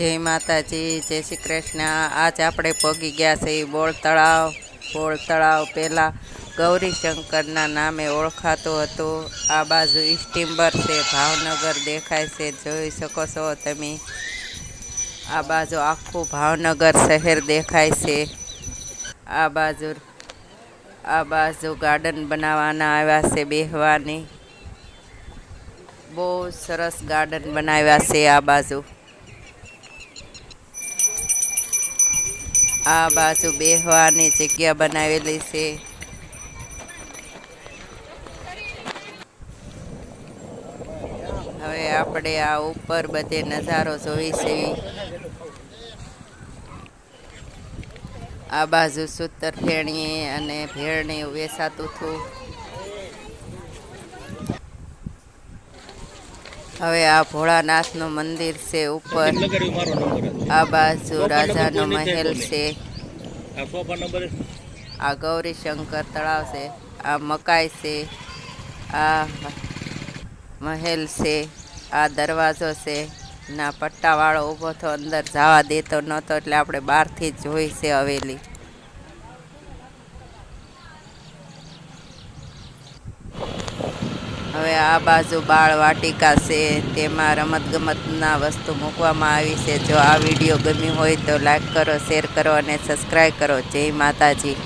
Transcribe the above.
જય માતાજી, જય શ્રી કૃષ્ણ. આજ આપણે પગી ગયા છે બોળ તળાવ. બોળ તળાવ પહેલાં ગૌરીશંકરના નામે ઓળખાતો હતો. આ બાજુ ઇસ્ટિમ્બર છે, ભાવનગર દેખાય છે, જોઈ શકો છો તમે. આ બાજુ આખું ભાવનગર શહેર દેખાય છે. આ બાજુ આ બાજુ ગાર્ડન બનાવવાના આવ્યા છે બેહવાની. બહુ સરસ ગાર્ડન બનાવ્યા છે આ બાજુ. આ બાજુ બેહવાની જગ્યા બનાવેલી છે. હવે આપણે આ ઉપર બધે નજારો જોઈ છે. આ બાજુ સૂતર ફેણી અને ભેળને વેસાતું હતું. હવે આ ભોળાનાથનું મંદિર છે ઉપર. આ બાજુ રાજાનો મહેલ છે. આ ગૌરી શંકર ગૌરીશંકર તળાવ છે. આ મકાઈ છે. આ મહેલ છે. આ દરવાજો છે. ના પટ્ટાવાળો ઊભો તો અંદર જવા દેતો નહોતો એટલે આપણે બહારથી જ જોઈ છે હવેલી. હવે આ બાજુ બાળ વાટિકા છે, તેમાં રમતગમતના વસ્તુ મૂકવામાં આવી છે. જો આ વીડિયો ગમ્યું હોય તો લાઈક કરો, શેર કરો અને સબસ્ક્રાઈબ કરો. જય માતાજી.